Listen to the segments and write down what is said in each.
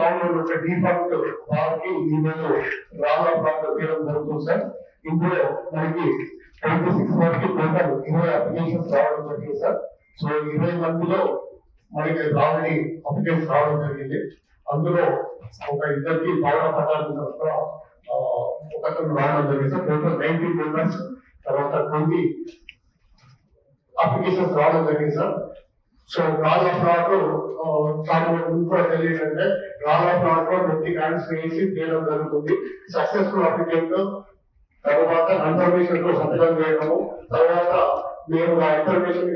బాడీలో ఉన్న డిఫాల్ట్ వారికి ఈమెయిల్ రాళ్ళ పార్క్ తీయడం జరుగుతుంది సార్. ఇందులో మనకి ట్వంటీ సిక్స్ వరకు టోటల్ ఇరవై అప్లికేషన్స్ రావడం జరిగింది సార్. సో ఇరవై మందిలో మనకి ఆల్రెడీ అప్లికేషన్ రావడం జరిగింది. అందులో ఒక ఇద్దరికి బాగా పట్టాలని ఒక రావడం జరిగింది సార్. టోటల్ నైన్టీన్ మెంబర్స్ తర్వాత ట్వంటీ అప్లికేషన్స్ రావడం జరిగింది సార్. సో రాళ్ళ ఫ్లాట్ చాలా మంది కూడా తెలియదంటే రాళ్ళ ఫ్లాట్లో ప్రతి హ్యాండ్స్ వేసి తీయడం జరుగుతుంది. సక్సెస్ఫుల్ అప్లికేట్ తర్వాత కన్ఫర్మేషన్లో సంతకం చేయడము తర్వాత మేము ఆ ఇన్ఫర్మేషన్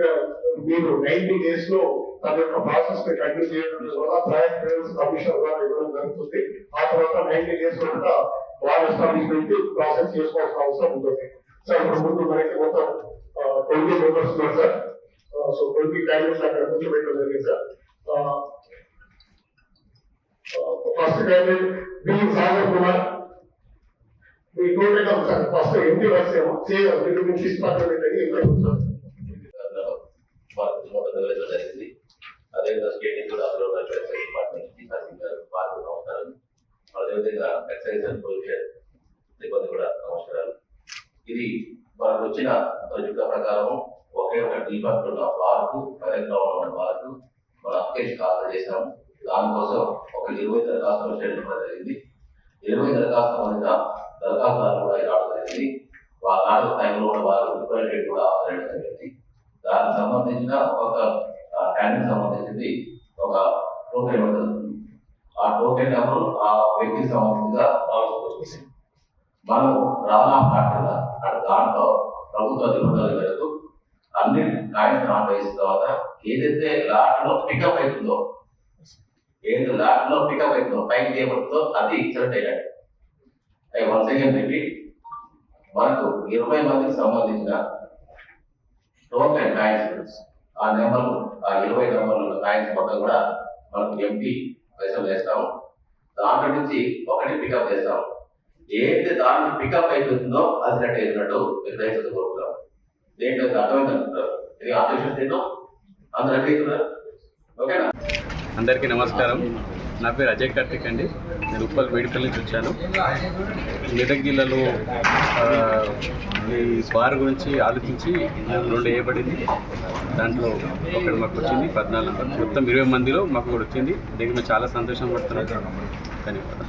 మీరు నైన్టీ డేస్లో తన యొక్క ప్రాసెస్ని కంటిన్యూ చేయడం ద్వారా ప్రైవేట్ కమిషన్ ద్వారా ఇవ్వడం జరుగుతుంది. ఆ తర్వాత నైన్టీ డేస్లో కూడా వాల్ ఎస్టాబ్లిష్మెంట్ ప్రాసెస్ చేసుకోవాల్సిన అవసరం ఉంటుంది. సార్ ఇప్పుడు ముందు మనకి మొత్తం ట్వంటీ మెంబర్స్ ఉన్నారు సార్. సో కొన్ని క్యాండిడేట్స్ అక్కడ కూర్చోబెట్టడం జరిగింది sir first candidate B Sagar Kumar మీ టోటల్ సార్ ఫస్ట్ ఎంపీ వర్స్ ఏమో చేయగలరు మీరు మీ డిపార్ట్మెంట్ అని ఇక్కడ జరిగింది అదేవిధంగా కూడా అందులో డిపార్ట్మెంట్ గారు అదేవిధంగా ఎక్సైజ్ అండ్ పొల్యూషన్ సిబ్బంది కూడా నమస్కారాలు ఇది మనకు వచ్చిన ప్రజల ఒకే ఒక డిపార్ట్మెంట్ ఉన్న పార్కు కరెక్ట్గా ఉన్న పార్కు మన అప్లికేషన్ ఆర్డర్ చేశాం దానికోసం ఒక ఇరవై దరఖాస్తులు చేయడం జరిగింది. ఇరవై దరఖాస్తులు పొందిన దరఖాస్తులు కూడా రావడం జరిగింది. వాళ్ళ ఆర్డర్ టైంలో ఉన్న వారు రిప్రజెంటేటివ్ కూడా ఆర్డర్ జరిగింది. దానికి సంబంధించిన ఒక ట్యాంక్ సంబంధించింది ఒక టోకెన్ ఇవ్వడం జరుగుతుంది. ఆ టోకెన్ నెంబర్ ఆ వ్యక్తికి సంబంధించిన మనం రానా పాటల దాంట్లో ప్రభుత్వ నిబంధనలు మేరకు అన్ని కాయిన్స్ నాట్ వేసిన తర్వాత ఏదైతే లాట్లో పికప్ అవుతుందో ఏది లాట్లో పికప్ అవుతుందో పైకి చేయబడుతుందో అది సెలెక్ట్ అయ్యాడు అవి వన్ సెకండ్ రిపీట్ మనకు ఇరవై మందికి సంబంధించిన టోకెన్ కాయిన్స్ ఆ నెంబర్లు ఆ ఇరవై నెంబర్ల కాయిన్స్ మొత్తం కూడా మనకు ఎంపీ పైసలు వేస్తాం దాంట్లో నుంచి ఒకటి పికప్ చేస్తాం ఏది దాన్ని పికప్ అయిపోతుందో అది రెట్ అయినట్టు నిర్ణయించదు రైతులు కోరుకున్నాం దేంట్లో అర్థమైంది అనుకుంటారు ఇది అందరూ ఓకేనా? అందరికీ నమస్కారం. నా పేరు అజయ్ కార్తిక్ అండి. నేను ఉప్పల్ వేడుకల నుంచి వచ్చాను. మెదక్ జిల్లాలో ఈ స్వార్ గురించి ఆలోచించి రెండు వేయబడింది. దాంట్లో ఒకటి మాకు వచ్చింది పద్నాలుగు మొత్తం ఇరవై మందిలో మాకు కూడా వచ్చింది. దీనికి మేము చాలా సంతోషం పడుతున్నాం. ధన్యవాదాలు.